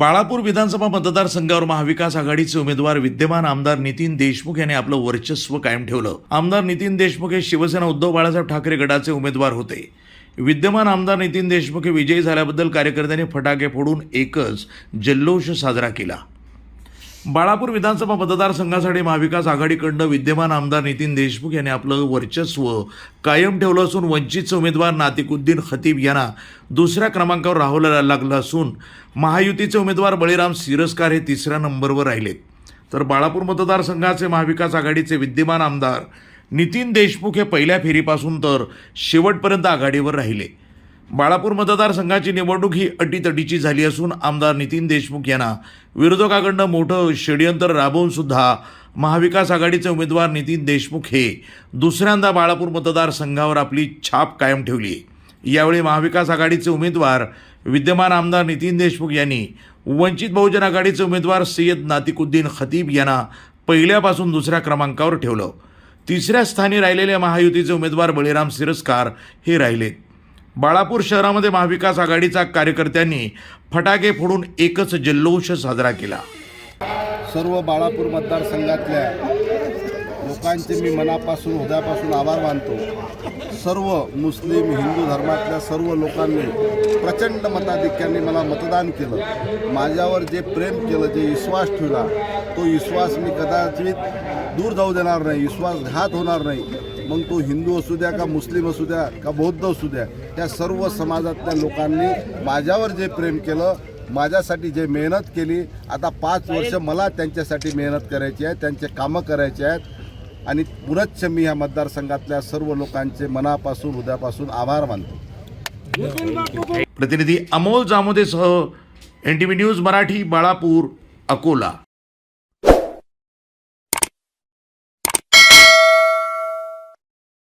बाळापूर विधानसभा मतदारसंघावर महाविकास आघाडीचे उमेदवार विद्यमान आमदार नितीन देशमुख यांनी आपलं वर्चस्व कायम ठेवलं. आमदार नितीन देशमुख हे शिवसेना उद्धव बाळासाहेब ठाकरे गटाचे उमेदवार होते. विद्यमान आमदार नितीन देशमुख हे विजयी झाल्याबद्दल कार्यकर्त्यांनी फटाके फोडून एकच जल्लोष साजरा केला. बाळापूर विधानसभा मतदारसंघासाठी महाविकास आघाडीकडनं विद्यमान आमदार नितीन देशमुख यांनी आपलं वर्चस्व कायम ठेवलं असून वंचितचे उमेदवार नातिकुद्दीन खतीब यांना दुसऱ्या क्रमांकावर राहावं लागलं असून महायुतीचे उमेदवार बळीराम सिरस्कार हे तिसऱ्या नंबरवर राहिलेत. तर बाळापूर मतदारसंघाचे महाविकास आघाडीचे विद्यमान आमदार नितीन देशमुख हे पहिल्या फेरीपासून तर शेवटपर्यंत आघाडीवर राहिले. बाळापूर मतदारसंघाची निवडणूक ही अटीतटीची झाली असून आमदार नितीन देशमुख यांना विरोधकाकडनं मोठं षडयंत्र राबवून सुद्धा महाविकास आघाडीचे उमेदवार नितीन देशमुख हे दुसऱ्यांदा बाळापूर मतदारसंघावर आपली छाप कायम ठेवली यावेळी महाविकास आघाडीचे उमेदवार विद्यमान आमदार नितीन देशमुख यांनी वंचित बहुजन आघाडीचे उमेदवार सय्यद नातिकुद्दीन खतीब यांना पहिल्यापासून दुसऱ्या क्रमांकावर ठेवलं. तिसऱ्या स्थानी राहिलेले महायुतीचे उमेदवार बळीराम सिरस्कार हे राहिलेत बाळापूर शहरामध्ये महाविकास आघाडीचा कार्यकर्त्यांनी फटाके फोडून एकच जल्लोष साजरा केला. सर्व बाळापूर मतदारसंघातल्या लोकांचे मी मनापासून हृदयापासून आभार मानतो. सर्व मुस्लिम हिंदू धर्मातल्या सर्व लोकांनी प्रचंड मताधिक्याने मला मतदान केलं. माझ्यावर जे प्रेम केलं जे विश्वास ठेवला तो विश्वास मी कदाचित दूर जाऊ देणार नाही विश्वासघात होणार नाही. मग तो हिंदू असू द्या का मुस्लिम असू द्या का बौद्ध असू द्या त्या सर्व समाजातल्या लोकांनी माझ्यावर जे प्रेम केलं माझ्यासाठी जे मेहनत केली आता पाच वर्ष मला त्यांच्यासाठी मेहनत करायची आहे त्यांचे कामं करायचे आहेत. आणि पुनच्च मी ह्या मतदारसंघातल्या सर्व लोकांचे मनापासून हृदयापासून आभार मानतो. प्रतिनिधी Amol जामोदेसह N T V news Marathi Balapur Akola.